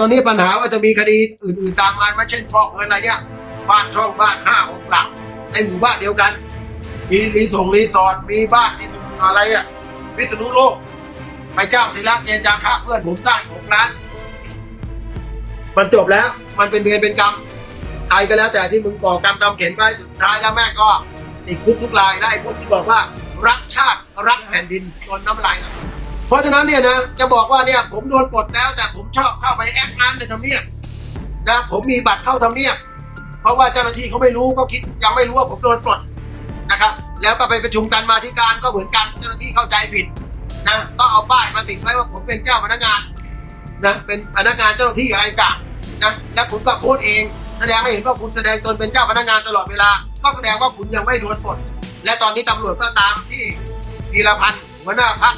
ตอนนี้ปัญหาว่าจะมีคดีอื่น ๆ ตามมาไม่เช่นฟอกเงินอะไรเนี่ยบ้านช่องบ้านห้าหกหลังในหมู่บ้านเดียวกัน มีรีสอร์ทรีสอร์ทมีบ้านที่สุอะไรอะพิษณุโลกไปเจ้าศิลาเจนจาค่าเพื่อนผมสร้างอีกหกล้านมันจบแล้วมันเป็นเวรเป็นกรรมใครก็แล้วแต่ที่มึงก่อกรรมทำเข็นไปสุดท้ายแล้วแม่ก็ติดคุกทุกรายได้พวกที่บอกว่ารักชาติรักแผ่นดินจนน้ำลายเพราะฉะนั้นเนี่ยนะจะบอกว่าเนี่ยผมโดนปลดแล้วแต่ ชอบเข้าไปแอคงานในทำเนียบนะผมมีบัตรเข้าทำเนียบ เพราะว่าเจ้าหน้าที่เขาไม่รู้ก็คิดยังไม่รู้ว่าผมโดนปลดนะครับ แล้วก็ไปประชุมกันมาธิการก็เหมือนกันเจ้าหน้าที่เข้าใจผิดนะก็เอาป้ายมาติดไว้ว่าผมเป็นเจ้าพนักงานนะเป็นพนักงานเจ้าหน้าที่อะไรต่างนะแล้วคุณก็โพสเอง แสดงให้เห็นว่าคุณแสดงตนเป็นเจ้าพนักงานตลอดเวลา ก็แสดงว่าคุณยังไม่โดนปลดและตอนนี้ตำรวจก็ตามที่ธีรพันธ์หัวหน้าพัก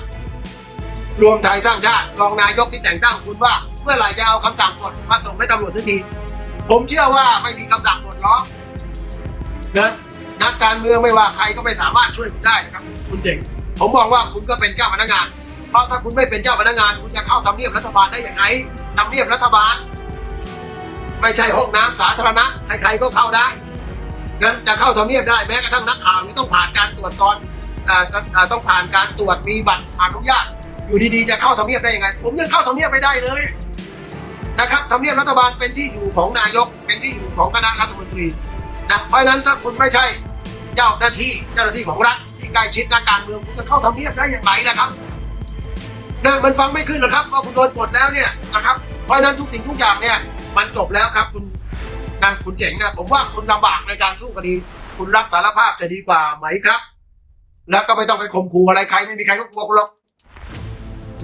รวมไทยสร้างชาติรองนายกที่แต่งตั้งคุณว่า เมื่อไหร่จะเอาคำสั่งปลดมาส่งให้ตำรวจสักที ผมเชื่อว่าไม่มีคำสั่งปลดล็อกนะนักการเมืองไม่ว่าใครก็ไม่สามารถช่วยคุณได้นะครับ คุณเจ๋งผมมองว่าคุณก็เป็นเจ้าพนักงาน เพราะถ้าคุณไม่เป็นเจ้าพนักงาน คุณจะเข้าทำเนียบรัฐบาลได้ยังไงทำเนียบรัฐบาล ไม่ใช่ห้องน้ำสาธารณะใครๆก็เข้าได้นะจะเข้าทำเนียบได้แม้กระทั่งนักข่าวยังต้องผ่านการตรวจก่อนอ่าก็อ่าต้องผ่านการตรวจมีบัตรอนุญาตอยู่ดีๆจะเข้าทำเนียบได้ยังไง ผมยังเข้าทำเนียบไม่ได้เลย นะครับทำเนียบรัฐบาลเป็นที่อยู่ของนายก เป็นที่อยู่ของคณะรัฐมนตรีนะเพราะฉะนั้นถ้าคุณไม่ใช่เจ้าหน้าที่เจ้าหน้าที่ของรัฐที่ใกล้ชิดนักการเมืองคุณจะเข้าทำเนียบได้อย่างไรล่ะครับนะมันฟังไม่ขึ้นหรอกครับว่าคุณโดนปลดแล้วเนี่ยนะครับเพราะฉะนั้นทุกสิ่งทุกอย่างเนี่ยมันจบแล้วครับคุณนะคุณเจ๋งนะผมว่าคุณลำบากในการสู้คดี คุณรับสารภาพจะดีกว่าไหมครับ แล้วก็ไม่ต้องไปข่มขู่อะไรใครไม่มีใครก็กลัวคุณหรอก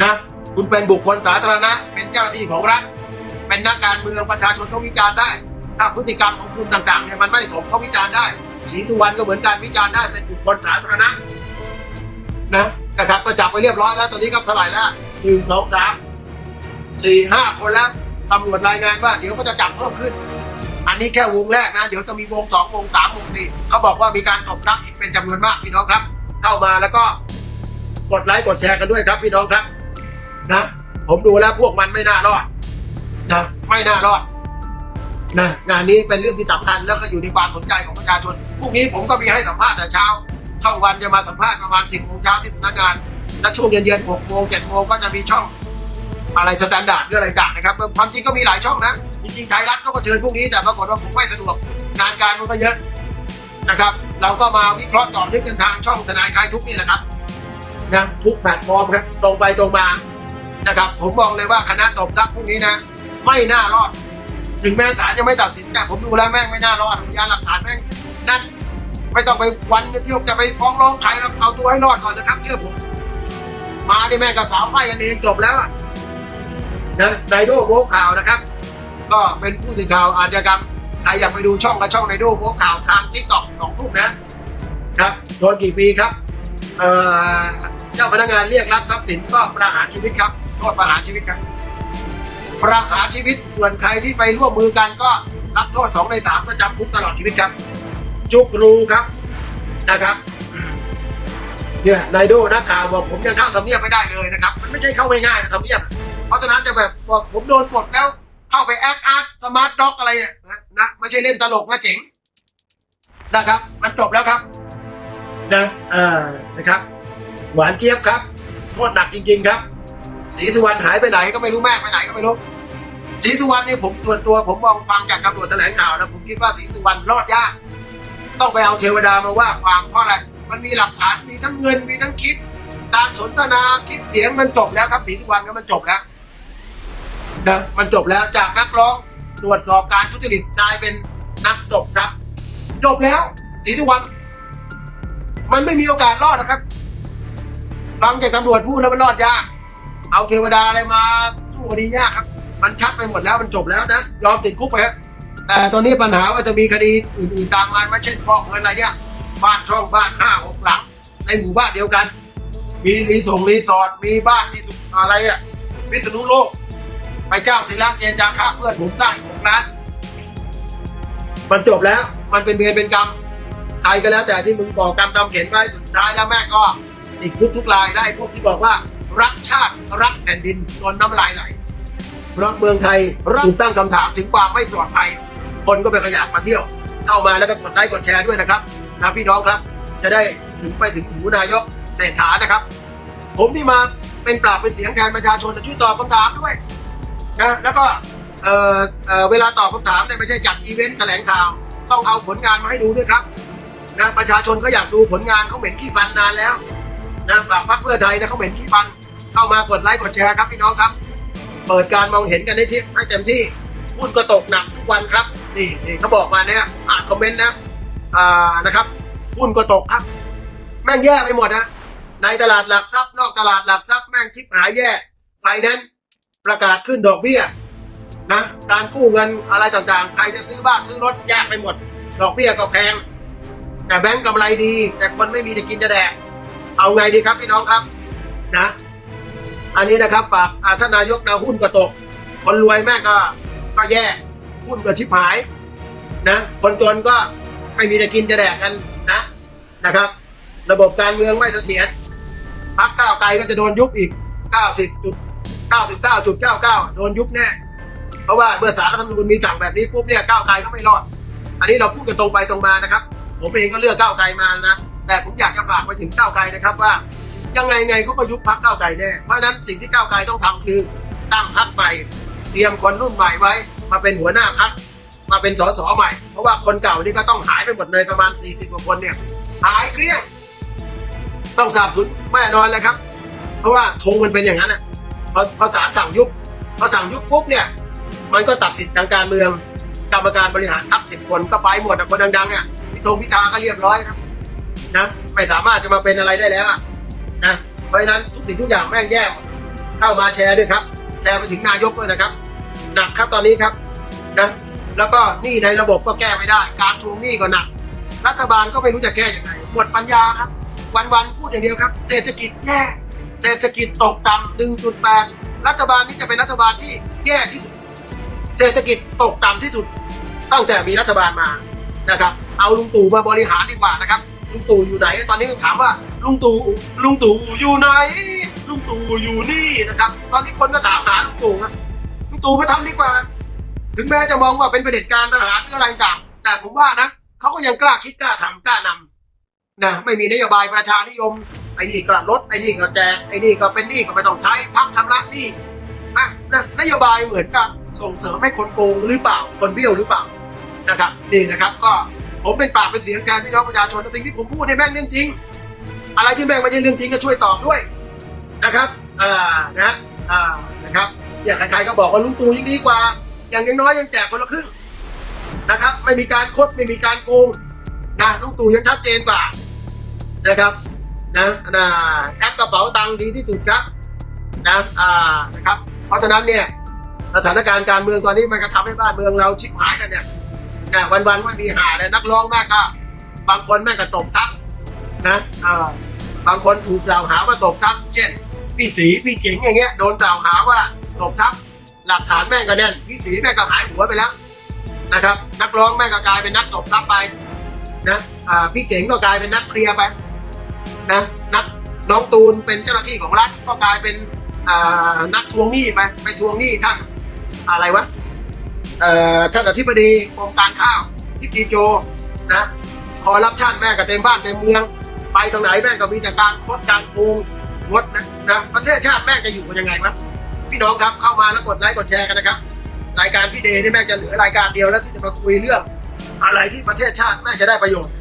นะ คุณเป็นบุคคลสาธารณะเป็นเจ้าหน้าที่ของรัฐ เป็นนักการเมืองประชาชนเขาวิจารณ์ได้ ถ้าพฤติกรรมของคุณต่างๆเนี่ยมันไม่สมเขาวิจารณ์ได้ศรีสุวรรณก็เหมือนกันวิจารณ์ได้เป็นบุคคลสาธารณะนะนะครับก็จับไปเรียบร้อยแล้วตอนนี้ก็เท่าไหร่แล้วหนึ่งสองสามสี่ห้าคนแล้วตำรวจรายงานว่าเดี๋ยวก็จะจับเพิ่มขึ้น อันนี้แค่วงแรกนะ เดี๋ยวจะมีวงสองวงสามวงสี่เขาบอกว่ามีการตบทรัพย์อีกเป็นจำนวนมากพี่น้องครับ เข้ามาแล้วก็กดไลค์กดแชร์กันด้วยครับพี่น้องครับนะผมดูแล้วพวกมันไม่น่ารอด นะไม่น่ารอดนะงานนี้เป็นเรื่องที่สำคัญแล้วก็อยู่ในความสนใจของประชาชนพรุ่งนี้ผมก็มีให้สัมภาษณ์แต่เช้าช่องวันจะมาสัมภาษณ์ประมาณ10โมงเช้าที่สำนักงานและช่วงเย็นๆ6โมง7โมงก็จะมีช่องอะไรสแตนดาร์ดหรืออะไรต่างนะครับความจริงก็มีหลายช่องนะจริงๆไทยรัฐก็มาเชิญพวกนี้แต่ปรากฏว่าผมไม่สะดวกงานการมันก็เยอะนะครับ เราก็มาวิเคราะห์ต่อเนื่องกันทางช่องทนายคลายทุกนี่แหละครับนะทุกแพลตฟอร์มครับตรงไปตรงมานะครับ ผมบอกเลยว่าคณะตบทรัพย์พวกนี้นะ ไม่น่ารอด ถึงแม้ศาลยังไม่ตัดสินแต่ผมดูแล้วแม่งไม่น่ารอดพยานหลักฐานแม่งนั่นไม่ต้องไปวันที่จะไปฟ้องร้องใครแล้วเอาตัวให้รอดก่อนนะครับ เชื่อผม มาดิแม่กับสาวไฟกันเองจบแล้วอะนะไดโดโวข่าวนะครับ ก็เป็นผู้สื่อข่าวอาชญากรรมใครอยากไปดูช่องก็ช่องไดโดโวข่าวทางทิกตอกสองทุ่มนะครับโดนกี่ปีครับเอ่อเจ้าพนักงานเรียกรับทรัพย์สินก็ประหารชีวิตครับโทษประหารชีวิตครับ ประหารชีวิตส่วนใครที่ไปร่วมมือกันก็รับโทษสองในสามก็จำคุกตลอดชีวิตครับ จุกรูครับนะครับเนี่ยนายโดนักข่าวบอกผมยังเข้าทำเนียบไม่ได้เลยนะครับ มันไม่ใช่เข้าง่ายๆนะทำเนียบ เพราะฉะนั้นจะแบบบอกผมโดนปลดแล้ว เข้าไปแอคอาร์ตสมาร์ทด็อกอะไรเนี่ยนะนะไม่ใช่เล่นตลกนะเจ๋งนะครับ มันจบแล้วครับนะเอ่านะครับ หวานเจี๊ยบครับ โทษหนักจริง ๆ ครับศรีสุวรรณหายไปไหนก็ไม่รู้แม่ไปไหนก็ไม่รู้ ศรีสุวรรณนี่ผมส่วนตัวผมมองฟังจากตำรวจแถลงข่าวนะผมคิดว่าศรีสุวรรณรอดยากต้องไปเอาเทวดามาว่าความเพราะอะไรมันมีหลักฐานมีทั้งเงินมีทั้งคลิปการสนทนาคลิปเสียงมันจบแล้วครับศรีสุวรรณก็มันจบแล้วนะมันจบแล้วจากนักร้องตรวจสอบการทุจริตกลายเป็นนักตบทรัพย์จบแล้วศรีสุวรรณมันไม่มีโอกาสรอดนะครับ ฟังจากตำรวจพูดแล้วมันรอดยากเอาเทวดาอะไรมาสู้คดียากครับ มันชัดไปหมดแล้วมันจบแล้วนะยอมติดคุกไปฮะแต่ตอนนี้ปัญหาว่าจะมีคดีอื่นๆตามมาไม่เช่นฟอกเงินอะไรเนี่ยบ้านช่องบ้านห้าหกหลัง ในหมู่บ้านเดียวกัน มีรีสอร์ทรีสอร์ทมีบ้านที่สุดอะไรอะพิษณุโลกไปเจ้าศิลาเจนจาค่าเพื่อนผมสร้างอีกหกล้านมันจบแล้วมันเป็นเวรเป็นกรรมใครก็แล้วแต่ที่มึงก่อกรรมทำเข็นไว้สุดท้ายแล้วแม่ก็ติดคุกทุกรายได้พวกที่บอกว่ารักชาติรักแผ่นดินจนน้ำลายไหล เพราะเมืองไทยถูกตั้งคำถามถึงความไม่ปลอดภัย คนก็ไปขยักมาเที่ยว เข้ามาแล้วก็กดไลค์กดแชร์ด้วยนะครับนะพี่น้องครับ จะได้ถึงไปถึงหูนายกเศรษฐานะครับ ผมที่มาเป็นปราบเป็นเสียงแทนประชาชนจะช่วยตอบคำถามด้วยนะแล้วก็เอ่อเอ่อเวลาตอบคำถามเนี่ยไม่ใช่จัดอีเวนต์แถลงข่าว ต้องเอาผลงานมาให้ดูด้วยครับนะประชาชนเขาอยากดูผลงานเขาเหม็นขี้ฟันนานแล้วนะฝากพรรคเพื่อไทยนะเขาเหม็นขี้ฟัน เข้ามากดไลค์กดแชร์ครับพี่น้องครับ เปิดการมองเห็นกันได้ที่ให้เต็มที่หุ้นก็ตกหนักทุกวันครับ นี่นี่เขาบอกมาเนี่ยอ่านคอมเมนต์นะอ่านะครับหุ้นก็ตกครับ แม่งแย่ไปหมดนะในตลาดหลักทรัพย์นอกตลาดหลักทรัพย์แม่งชิบหายแย่ไฟแนนซ์ประกาศขึ้นดอกเบี้ยนะการกู้เงินอะไรต่างๆ ใครจะซื้อบ้านซื้อรถแยกไปหมด ดอกเบี้ยก็แพง แต่แบงก์กำไรดี แต่คนไม่มีจะกินจะแดก เอาไงดีครับพี่น้องครับนะ อันนี้นะครับฝากอาท่านนายกนะหุ้นก็ตก คนรวยแม่ก็ก็แย่หุ้นก็ชิบหายนะคนจนก็ไม่มีจะกินจะแดกกันนะนะครับ ระบบการเมืองไม่เสถียรพักก้าวไกลก็จะโดนยุบอีก 90จุด99จุด99 โดนยุบแน่ เพราะว่าเมื่อสารรัฐธรรมนูญมีสั่งแบบนี้ปุ๊บเนี่ยก้าวไกลก็ไม่รอด อันนี้เราพูดกันตรงไปตรงมานะครับ ผมเองก็เลือกก้าวไกลมานะ แต่ผมอยากจะฝากไปถึงก้าวไกลนะครับว่า ยังไงไงเขาก็ยุบพักก้าวไกลแน่เพราะนั้นสิ่งที่ก้าวไกลต้องทำคือตั้งพักใหม่เตรียมคนรุ่นใหม่ไว้ มาเป็นหัวหน้าพักมาเป็นสสใหม่ เพราะว่าคนเก่านี่ก็ต้องหายไปหมดเลยประมาณ 40กว่าคนเนี่ยหายเกลี้ยง ต้องสาบสูญแน่นอนเลยครับ เพราะว่าธงมันเป็นอย่างนั้นอะพอพอศาลสั่งยุบพอสั่งยุบปุ๊บเนี่ย มันก็ตัดสิทธิ์ทางการเมืองกรรมการบริหารพักสิบคนก็ไปหมดคนดังๆเนี่ยพิธงพิธาก็เรียบร้อยครับนะไม่สามารถจะมาเป็นอะไรได้แล้วอะ นะเพราะฉะนั้นทุกสิ่งทุกอย่างแม่งแย่เข้ามาแชร์ด้วยครับ แชร์ไปถึงนายกด้วยนะครับหนักครับตอนนี้ครับนะแล้วก็หนี้ในระบบก็แก้ไม่ได้ การทวงหนี้ก็หนัก รัฐบาลก็ไม่รู้จะแก้ยังไงหมดปัญญาครับ วันๆพูดอย่างเดียวครับ เศรษฐกิจแย่เศรษฐกิจตกต่ำ1.8 รัฐบาลนี้จะเป็นรัฐบาลที่แย่ที่สุด เศรษฐกิจตกต่ำที่สุดตั้งแต่มีรัฐบาลมานะครับ เอาลุงตู่มาบริหารดีกว่านะครับ ลุงตู่อยู่ไหน ตอนนี้ถามว่าลุงตู่ลุงตู่อยู่ไหน ลุงตู่อยู่นี่นะครับ ตอนนี้คนก็ถามหาลุงตู่ครับลุงตู่มาทำดีกว่า ถึงแม้จะมองว่าเป็นประเด็จการทหารหรืออะไรต่างแต่ผมว่านะเขาก็ยังกล้าคิดกล้าทำกล้านำนะไม่มีนโยบายประชานิยมไอ้นี่ก็ลดไอ้นี่ก็แจกไอ้นี่ก็เป็นนี้ก็ไม่ต้องใช้พักชำระนี้นะนะนโยบายเหมือนกับส่งเสริมให้คนโกงหรือเปล่าคนเบี้ยวหรือเปล่านะครับนี่นะครับก็ ผมเป็นปากเป็นเสียงแทนพี่น้องประชาชนสิ่งที่ผมพูดในแม่งเรื่องจริง อะไรที่แม่งไม่ใช่เรื่องจริงก็ช่วยตอบด้วยนะครับอ่านะอ่านะครับอย่างใครๆก็บอกว่าลุงตู่ยังดีกว่า อย่างน้อยยังแจกคนละครึ่งนะครับ ไม่มีการคดไม่มีการโกงนะลุงตู่ยังชัดเจนกว่านะครับนะนะแอปกระเป๋าตังค์ดีที่สุดครับนะอ่านะครับ เพราะฉะนั้นเนี่ยสถานการณ์การเมืองตอนนี้มันก็ทำให้บ้านเมืองเราชิบหายกันเนี่ย นะวันๆไม่มีหาเลยนักร้องแม่ก็ บางคนแม่ก็ตบซับนะอ่าบางคนถูกกล่าวหาว่าตบซับเช่นพี่สีพี่เจ๋งอย่างเงี้ยโดนกล่าวหาว่าตบซับหลักฐานแม่ก็แน่นพี่สีแม่ก็หายหัวไปแล้วนะครับ นักร้องแม่ก็กลายเป็นนักตบทรัพย์ไปนะอ่าพี่เจ๋งก็กลายเป็นนักเคลียร์ไปนะนักน้องตูนเป็นเจ้าหน้าที่ของรัฐก็กลายเป็นอ่านักทวงหนี้ไปไปทวงหนี้ท่านอะไรวะ ท่านอธิบดีกรมการข้าวทิพดีโจนะคอรับท่านแม่กับเต็มบ้านเต็มเมือง ไปตรงไหนแม่ก็มีแต่การคดการโกงงดนะนะประเทศชาติแม่จะอยู่กันยังไงวะพี่น้องครับเข้ามาแล้วกดไลค์กดแชร์กันนะครับ รายการพี่เดย์นี่แม่จะเหลือรายการเดียวแล้วที่จะมาคุยเรื่อง อะไรที่ประเทศชาติแม่จะได้ประโยชน์